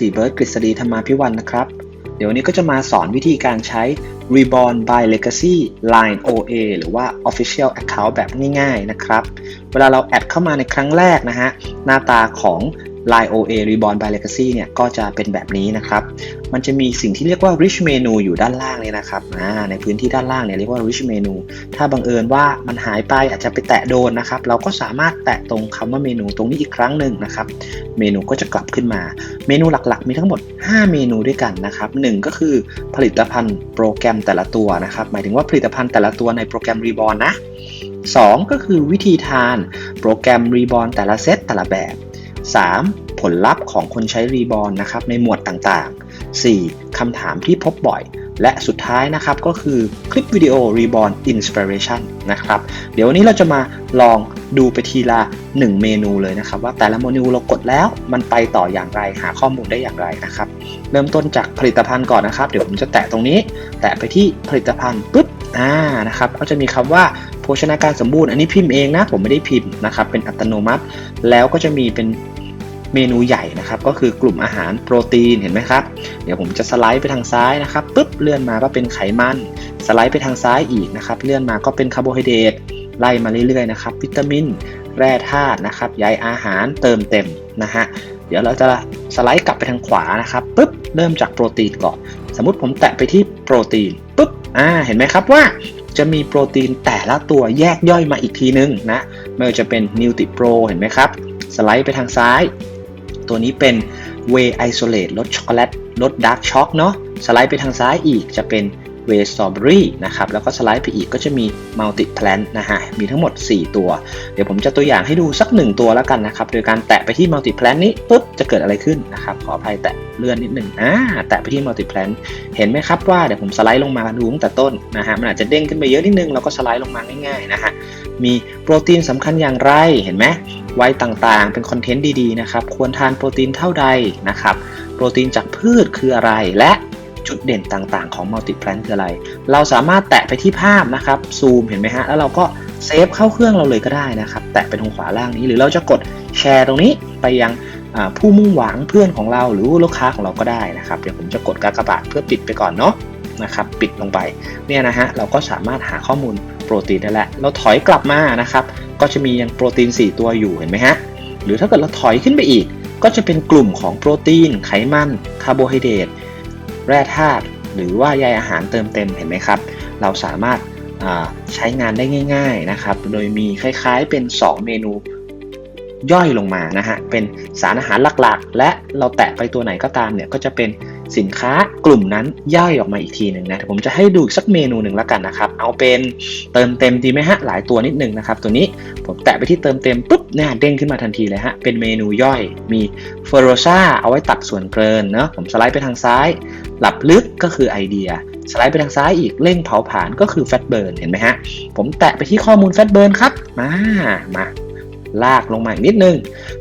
ตีเบิร์ดกฤษฎีธรรมาพิวันนะครับ เดี๋ยววันนี้ก็จะมาสอนวิธีการใช้ Reborn by Legacy Line OA หรือว่า Official Account แบบง่ายๆนะครับ เวลาเราแอดเข้ามาในครั้งแรกนะฮะ หน้าตาของ Line OA Reborn by Legacy เนี่ยก็จะเป็นแบบนี้นะครับ มันจะมีสิ่งที่เรียกว่า rich menu อยู่ด้านล่างเนี่ยนะครับในพื้นที่ด้านล่างเนี่ยเรียกว่า rich menu ถ้าบังเอิญว่ามันหายไปอาจจะไปแตะโดนนะครับ เราก็สามารถแตะตรงคำว่าเมนูตรงนี้อีกครั้งหนึ่งนะครับ เมนูก็จะกลับขึ้นมา เมนูหลักๆ มีทั้งหมด 5 เมนูด้วยกันนะครับ1ก็คือผลิตภัณฑ์โปรแกรมแต่ละตัวนะครับ หมายถึงว่าผลิตภัณฑ์แต่ละตัวในโปรแกรม Reborn นะ2ก็คือวิธีทาน โปรแกรม Reborn แต่ละเซตแต่ละแบบ 3. ผลลัพธ์ของคนใช้ Reborn นะครับในหมวดต่างๆ 4. คำถามที่พบบ่อย และสุดท้ายนะครับก็คือคลิปวิดีโอ Reborn Inspiration นะครับ เดี๋ยววันนี้เราจะมาลองดูไปทีละ 1 เมนูเลยนะครับ ว่าแต่ละเมนูเรากดแล้วมันไปต่ออย่างไรหาข้อมูลได้อย่างไรนะครับ เริ่มต้นจากผลิตภัณฑ์ก่อนนะครับ เดี๋ยวผมจะแตะตรงนี้ แตะไปที่ผลิตภัณฑ์ปุ๊บอ่านะครับก็จะมีคำว่าโภชนาการสมบูรณ์อันนี้พิมพ์เองนะ ผมไม่ได้พิมพ์นะครับ เป็นอัตโนมัติ แล้วก็จะมีเป็น เมนูใหญ่นะครับ ก็คือกลุ่มอาหารโปรตีนเห็นไหมครับ เดี๋ยวผมจะสไลด์ไปทางซ้ายนะครับปุ๊บเลื่อนมาก็เป็นไขมัน สไลด์ไปทางซ้ายอีกนะครับ เลื่อนมาก็เป็นคาร์โบไฮเดรตไล่มาเรื่อยๆนะครับ วิตามิน แร่ธาตุนะครับใยอาหารเติมเต็มนะฮะเดี๋ยวเราจะสไลด์กลับไปทางขวานะครับปุ๊บเริ่มจากโปรตีนก่อนสมมติผมแตะไปที่โปรตีนปุ๊บอ่าเห็นไหมครับว่าจะมีโปรตีนแต่ละตัวแยกย่อยมาอีกทีนึงนะไม่ว่าจะเป็นนิวติโปรเห็นไหมครับ สไลด์ไปทางซ้าย ตัวนี้เป็น Whey Isolate ลดช็อกโกแลตลดดาร์กช็อกเนาะสไลด์ไปทางซ้ายอีกจะเป็น Whey Strawberry นะครับ แล้วก็สไลด์ไปอีกก็จะมี Multi Plant นะฮะ มีทั้งหมด 4 ตัว เดี๋ยวผมจะตัวอย่างให้ดูสัก 1 ตัวแล้วกันนะครับ โดยการแตะไปที่ Multi Plant นี้ปุ๊บจะเกิดอะไรขึ้นนะครับ ขออภัยแตะเลื่อนนิดหนึ่งอ่าแตะไปที่ Multi Plant เห็นไหมครับว่าเดี๋ยวผมสไลด์ลงมาดูตั้งแต่ต้นนะฮะ มันอาจจะเด้งขึ้นไปเยอะนิดนึงแล้วก็สไลด์ลงมาง่ายๆนะฮะ มีโปรตีนสำคัญอย่างไรเห็นไหมวัยต่างๆ เป็นคอนเทนต์ดีๆนะครับ ควรทานโปรตีนเท่าใดนะครับ โปรตีนจากพืชคืออะไรและจุดเด่นต่างๆ ของ Multiplant คืออะไร เราสามารถแตะไปที่ภาพนะครับซูมเห็นไหมฮะ แล้วเราก็เซฟเข้าเครื่องเราเลยก็ได้นะครับ แตะไปตรงขวาล่างนี้ หรือเราจะกดแชร์ตรงนี้ไปยังผู้มุ่งหวังเพื่อนของเราหรือลูกค้าของเราก็ได้นะครับ เดี๋ยวผมจะกดกากบาทเพื่อปิดไปก่อนเนาะ นะครับปิดลงไปเนี่ยนะฮะเราก็สามารถหาข้อมูลโปรตีนได้แล้วเราถอยกลับมานะครับก็จะมียังโปรตีน 4 ตัวอยู่เห็นไหมฮะหรือถ้าเกิดเราถอยขึ้นไปอีก ก็จะเป็นกลุ่มของโปรตีน ไขมันคาร์โบไฮเดรตแร่ธาตุหรือว่าใยอาหารเติมเต็มเห็นไหมครับ เราสามารถใช้งานได้ง่าย ๆนะครับ โดยมีคล้ายๆเป็น 2 เมนูย่อยลงมานะฮะเป็นสารอาหารหลักๆ และเราแตะไปตัวไหนก็ตามเนี่ยก็จะเป็น สินค้ากลุ่มนั้นย่อยออกมาอีกทีหนึ่งนะผมจะให้ดูสักเมนูหนึ่งแล้วกันนะครับ เอาเป็นเติมเต็มดีไหมฮะหลายตัวนิดนึงนะครับ ตัวนี้ผมแตะไปที่เติมเต็มปุ๊บเนี่ยเด้งขึ้นมาทันทีเลยฮะเป็นเมนูย่อยมีเฟอร์โรซาเอาไว้ตัดส่วนเกินเนาะผมสไลด์ไปทางซ้าย หลับลึกก็คือไอเดีย สไลด์ไปทางซ้ายอีกเร่งเผาผลาญก็คือแฟตเบิร์นเห็นไหมฮะผมแตะไปที่ข้อมูลแฟตเบิร์นครับมามา ลากลงมาอีกนิดนึง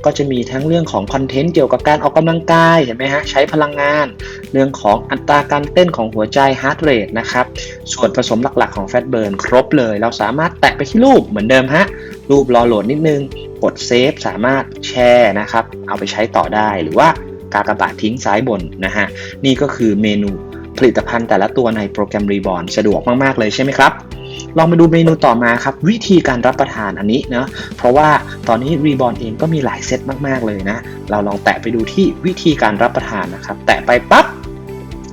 ก็จะมีทั้งเรื่องของคอนเทนต์เกี่ยวกับการออกกำลังกายเห็นไหมฮะใช้พลังงาน เรื่องของอัตราการเต้นของหัวใจฮาร์ดเรทนะครับส่วนผสมหลักๆของแฟตเบิร์นครบเลย เราสามารถแตะไปที่รูปเหมือนเดิมฮะรูปรอโหลดนิดนึงกดเซฟสามารถแชร์นะครับ เอาไปใช้ต่อได้หรือว่ากากบาททิ้งซ้ายบนนะฮะนี่ก็คือเมนูผลิตภัณฑ์แต่ละตัวในโปรแกรม Reborn สะดวกมาก ๆ เลยใช่ไหมครับ ลองมาดูเมนูต่อมาครับ วิธีการรับประทานอันนี้เนาะเพราะว่าตอนนี้ Reborn เองก็มีหลายเซตมาก ๆ เลยนะ เราลองแตะไปดูที่วิธีการรับประทานนะครับ แตะไปปั๊บ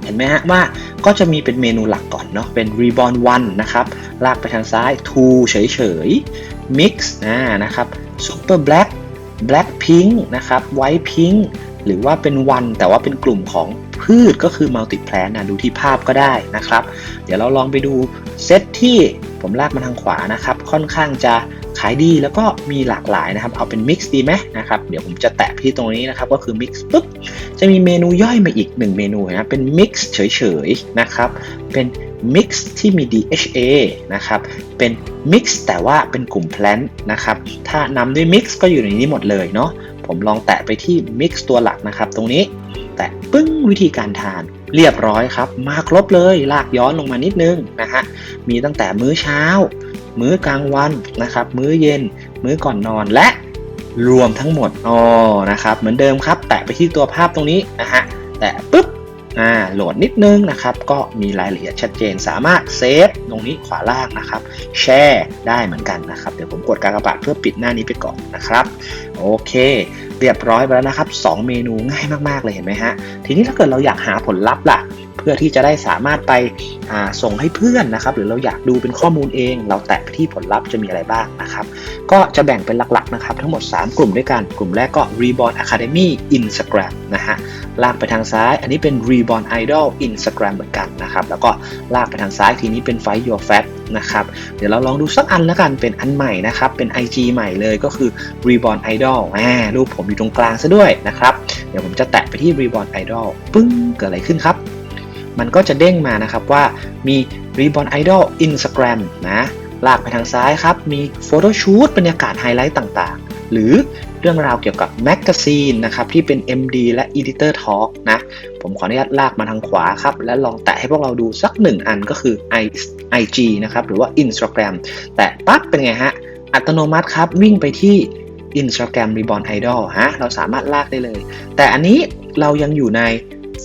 เห็นไหมฮะว่าก็จะมีเป็นเมนูหลักก่อนเนาะเป็น Reborn 1นะครับ ลากไปทางซ้าย2เฉยๆ Mix นะนะครับ Super Black Black Pink นะครับ White Pink หรือว่าเป็นวันแต่ว่าเป็นกลุ่มของ พืชก็คือ multi plant นะดูที่ภาพก็ได้นะครับ เดี๋ยวเราลองไปดูเซตที่ผมลากมาทางขวานะครับ ค่อนข้างจะขายดีแล้วก็มีหลากหลายนะครับ เอาเป็น mix ดีไหมนะครับ เดี๋ยวผมจะแตะที่ตรงนี้นะครับ ก็คือ mix ปุ๊บ จะมีเมนูย่อยมาอีก 1 เมนูนะ เป็น mix เฉยๆนะครับ เป็น mix ที่มี DHA นะครับ เป็น mix แต่ว่าเป็นกลุ่ม plant นะครับ ถ้านำด้วย mix ก็อยู่ในนี้หมดเลยเนาะ ผมลองแตะไปที่ mix ตัวหลักนะครับ ตรงนี้ ตะปึ้งวิธีการทานเรียบร้อยครับ มาครบเลยลากย้อนลงมานิดนึงนะฮะมีตั้งแต่มื้อเช้า มื้อกลางวันนะครับ มื้อเย็น มื้อก่อนนอนและรวมทั้งหมดอ๋อนะครับ เหมือนเดิมครับ แตะไปที่ตัวภาพตรงนี้นะฮะแตะปุ๊บอ่าโหลดนิดนึงนะครับ ก็มีรายละเอียดชัดเจนสามารถเซฟตรงนี้ขวาล่างนะครับ แชร์ได้เหมือนกันนะครับ เดี๋ยวผมกดการกระบาดเพื่อปิดหน้านี้ไปก่อนนะครับ โอเค เรียบร้อยไปแล้วนะครับ 2 เมนูง่ายมากๆเลยเห็นไหมฮะ ทีนี้ถ้าเกิดเราอยากหาผลลัพธ์ล่ะ เพื่อที่จะได้สามารถไปส่งให้เพื่อนนะครับ หรือเราอยากดูเป็นข้อมูลเอง เราแตะไปที่ผลลัพธ์จะมีอะไรบ้างนะครับ ก็จะแบ่งเป็นหลักๆนะครับ ทั้งหมด 3 กลุ่มด้วยกัน กลุ่มแรกก็ Reborn Academy Instagram นะฮะ ลากไปทางซ้าย อันนี้เป็น Reborn Idol Instagram เหมือนกันนะครับ แล้วก็ลากไปทางซ้ายทีนี้เป็น Fight Your Fat นะครับ เดี๋ยวเราลองดูสักอันแล้วกันเป็นอันใหม่นะครับ เป็น IG ใหม่เลยก็คือ Reborn Idol อ่ารูปผมอยู่ตรงกลางซะด้วยนะครับ เดี๋ยวผมจะแตะไปที่ Reborn Idol ปึ้งเกิดอะไรขึ้นครับ มันก็จะเด้งมานะครับว่ามี Reborn Idol Instagram นะลากไปทางซ้ายครับ มีโฟโต้ชูตบรรยากาศไฮไลท์ต่างๆ หรือ เรื่องราวเกี่ยวกับแมกกาซีนนะครับที่เป็น MD และ Editor Talk นะ ผมขออนุญาตลากมาทางขวาครับ และลองแตะให้พวกเราดูสักหนึ่งอันก็คือ IG นะครับหรือว่า Instagram แต่ปั๊บเป็นไงฮะ อัตโนมัติครับ วิ่งไปที่ Instagram Reborn Idol ฮะเราสามารถลากได้เลย แต่อันนี้เรายังอยู่ใน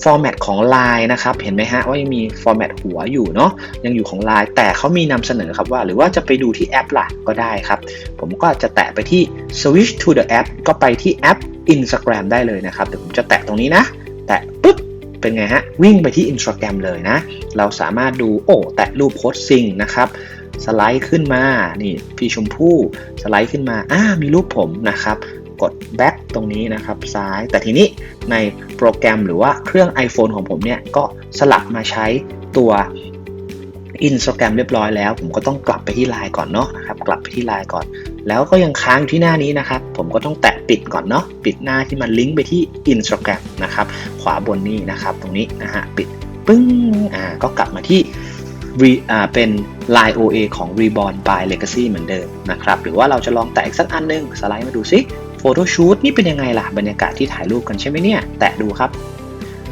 ฟอร์แมตของ Line นะครับ เห็นไหมฮะว่ายังมีฟอร์แมตหัวอยู่เนาะยังอยู่ของ Line แต่เขามีนำเสนอครับว่า หรือว่าจะไปดูที่แอปล่ะก็ได้ครับ ผมก็จะแตะไปที่ switch to the app ก็ไปที่แอป Instagram ได้เลยนะครับ เดี๋ยวผมจะแตะตรงนี้นะ แตะปุ๊บเป็นไงฮะ วิ่งไปที่ Instagram เลยนะ เราสามารถดูโอ้แตะรูปโพสซิงนะครับสไลด์ขึ้นมา นี่พี่ชมพู่สไลด์ขึ้นมา อ่า มีรูปผมนะครับ กด back ตรงนี้นะครับซ้าย แต่ทีนี้ในโปรแกรมหรือว่าเครื่อง iPhone ของผมเนี่ยก็สลับมาใช้ตัว Instagram เรียบร้อยแล้ว ผมก็ต้องกลับไปที่ไลน์ก่อนเนาะนะครับกลับไปที่ไลน์ก่อน แล้วก็ยังค้างอยู่ที่หน้านี้นะครับ ผมก็ต้องแตะปิดก่อนเนาะปิดหน้าที่มันลิงก์ไปที่ Instagram นะครับขวาบนนี้นะครับตรงนี้นะฮะปิดปึ้งอ่าก็กลับมาที่อ่าเป็น Line OA ของ Reborn by Legacy เหมือนเดิมนะครับ หรือว่าเราจะลองแตะอีกสักอันนึง สไลด์มาดูซิ โต้ชูตนี่เป็นยังไงล่ะบรรยากาศที่ถ่ายรูปกันใช่ไหมเนี่ย แตะดูครับ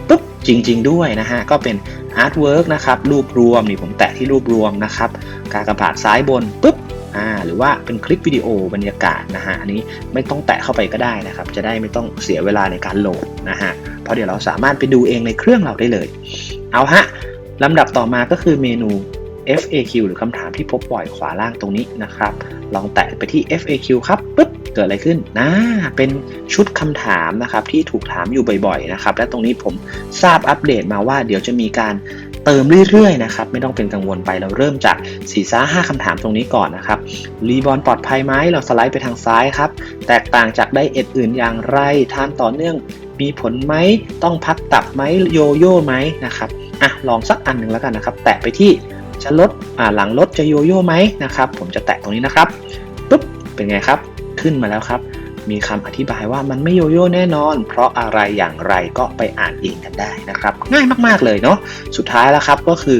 ปุ๊บจริง ๆ ด้วยนะฮะ ก็เป็นอาร์ตเวิร์กนะครับรูปรวมนี่ผมแตะที่รูปรวมนะครับ การกระบาดซ้ายบนปุ๊บอ่าหรือว่าเป็นคลิปวิดีโอบรรยากาศนะฮะอันนี้ไม่ต้องแตะเข้าไปก็ได้นะครับ จะได้ไม่ต้องเสียเวลาในการโหลดนะฮะเพราะเดี๋ยวเราสามารถไปดูเองในเครื่องเราได้เลย เอาฮะลำดับต่อมาก็คือเมนู FAQ หรือคำถามที่พบบ่อยขวาล่างตรงนี้นะครับ ลองแตะไปที่ FAQ ครับปุ๊บเกิดอะไรขึ้นนะเป็นชุดคำถามนะครับที่ถูกถามอยู่บ่อยๆนะครับ และตรงนี้ผมทราบอัปเดตมาว่าเดี๋ยวจะมีการเติมเรื่อยๆนะครับไม่ต้องเป็นกังวลไปเราเริ่มจาก4ี่ซ่าห้าคำถามตรงนี้ก่อนนะครับรีบอลปลอดภัยไหมเราสไลด์ไปทางซ้ายครับ แตกต่างจากไดเอทอื่นอย่างไรทานต่อเนื่องมีผลไหมต้องพักตับไหมโยโย่ไหมนะครับอะลองสักอันหนึ่งแล้วกันนะครับ แตะไปที่ จะลดอ่าหลังลดจะโยโย่ไหมนะครับ ผมจะแตะตรงนี้นะครับปุ๊บเป็นไงครับ ขึ้นมาแล้วครับ มีคำอธิบายว่ามันไม่โยโย่แน่นอน เพราะอะไรอย่างไรก็ไปอ่านเองกันได้นะครับ ง่ายมากๆเลยเนาะสุดท้ายแล้วครับก็คือ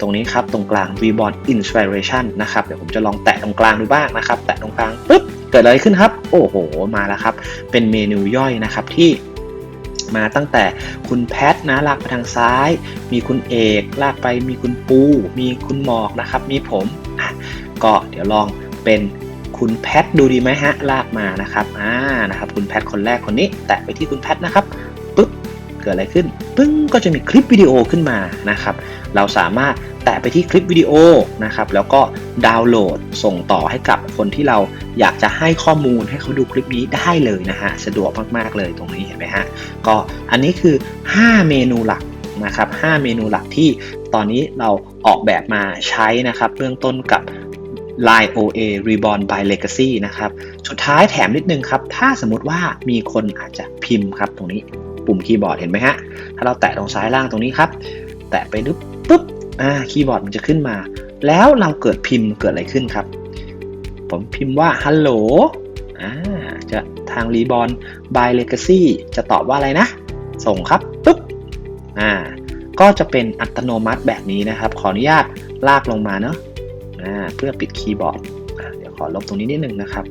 ตรงนี้ครับตรงกลาง Reborn Inspiration นะครับเดี๋ยวผมจะลองแตะตรงกลางดูบ้างนะครับ แตะตรงกลางปุ๊บเกิดอะไรขึ้นครับ โอ้โห มาแล้วครับ เป็นเมนูย่อยนะครับที่ มาตั้งแต่คุณแพทนะลากไปทางซ้าย มีคุณเอกลากไปมีคุณปู มีคุณหมอกนะครับ มีผมอะก็เดี๋ยวลองเป็นคุณแพทดูดีไหมฮะลากมานะครับอ่านะครับ คุณแพทคนแรกคนนี้ แตะไปที่คุณแพทนะครับปึ๊บเกิดอะไรขึ้น ปึ้งก็จะมีคลิปวิดีโอขึ้นมานะครับ เราสามารถ แตะไปที่คลิปวิดีโอนะครับแล้วก็ดาวน์โหลดส่งต่อให้กับคนที่เราอยากจะให้ข้อมูลให้เขาดูคลิปนี้ได้เลยนะฮะสะดวกมากๆเลยตรงนี้เห็นไหมฮะก็อันนี้คือ 5 เมนูหลักนะครับ5เมนูหลักที่ตอนนี้เราออกแบบมาใช้นะครับเบื้องต้นกับ Line OA Reborn by Legacy นะครับสุดท้ายแถมนิดนึงครับ ถ้าสมมติว่ามีคนอาจจะพิมพ์ครับตรงนี้ปุ่มคีย์บอร์ดเห็นไหมฮะ ถ้าเราแตะตรงซ้ายล่างตรงนี้ครับ แตะไปปุ๊บปุ๊บ อ่าคีย์บอร์ดมันจะขึ้นมา แล้วเราเกิดพิมพ์เกิดอะไรขึ้นครับ ผมพิมพ์ว่าฮัลโหลอ่าจะทาง Reborn by Legacy จะตอบว่าอะไรนะ ส่งครับปุ๊บอ่าก็จะเป็นอัตโนมัติแบบนี้นะครับ ขออนุญาตลากลงมาเนาะเพื่อปิดคีย์บอร์ดเดี๋ยวขอลบตรงนี้นิดนึงนะครับ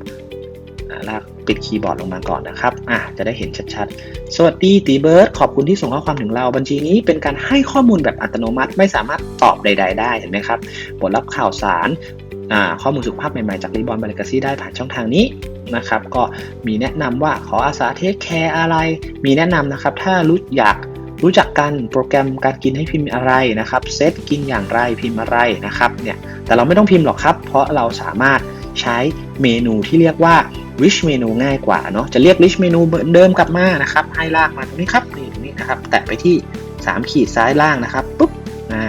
ลาก ปิดคีย์บอร์ดลงมาก่อนนะครับอะจะได้เห็นชัดๆ สวัสดีตีเบิร์ดขอบคุณที่ส่งข้อความถึงเราบัญชีนี้เป็นการให้ข้อมูลแบบอัตโนมัติไม่สามารถตอบใด ๆ ได้เห็นไหมครับผลลัพธ์ข่าวสารอ่าข้อมูลสุขภาพใหม่ๆ จาก Reborn by Legacy ได้ผ่านช่องทางนี้นะครับ ก็มีแนะนำว่าขออาสาเทคแคร์อะไร มีแนะนำนะครับ ถ้ารู้อยากรู้จักกันโปรแกรมการกินให้พิมพ์อะไรนะครับเซตกินอย่างไรพิมพ์อะไรนะครับเนี่ยแต่เราไม่ต้องพิมพ์หรอกครับ เพราะเราสามารถใช้เมนูที่เรียกว่า rich menu ง่ายกว่าเนาะจะเรียก rich menu เหมือนเดิมกลับมานะครับให้ลากมาตรงนี้ครับนี่ตรงนี้นะครับแตะไปที่ 3 ขีดซ้ายล่างนะครับปุ๊บอ่า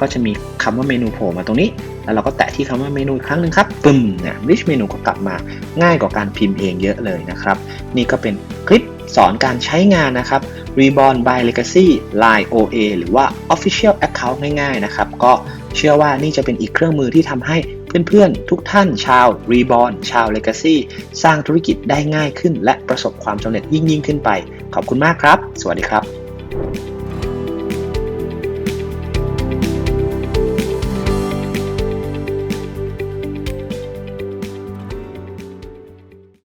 ก็จะมีคำว่าเมนูโผล่มาตรงนี้ แล้วเราก็แตะที่คำว่าเมนูอีกครั้งหนึ่งครับปึ้มเนี่ย rich menu ก็กลับมาง่ายกว่าการพิมพ์เองเยอะเลยนะครับ นี่ก็เป็นคลิปสอนการใช้งานนะครับ Reborn by Legacy Line OA หรือว่า Official Account ง่ายๆนะครับ ก็เชื่อว่านี่จะเป็นอีกเครื่องมือที่ทำให้ เพื่อนๆ ทุกท่านชาว Reborn ชาว Legacy สร้างธุรกิจได้ง่ายขึ้น และประสบความสำเร็จยิ่งๆขึ้นไป ขอบคุณมากครับ สวัสดีครับ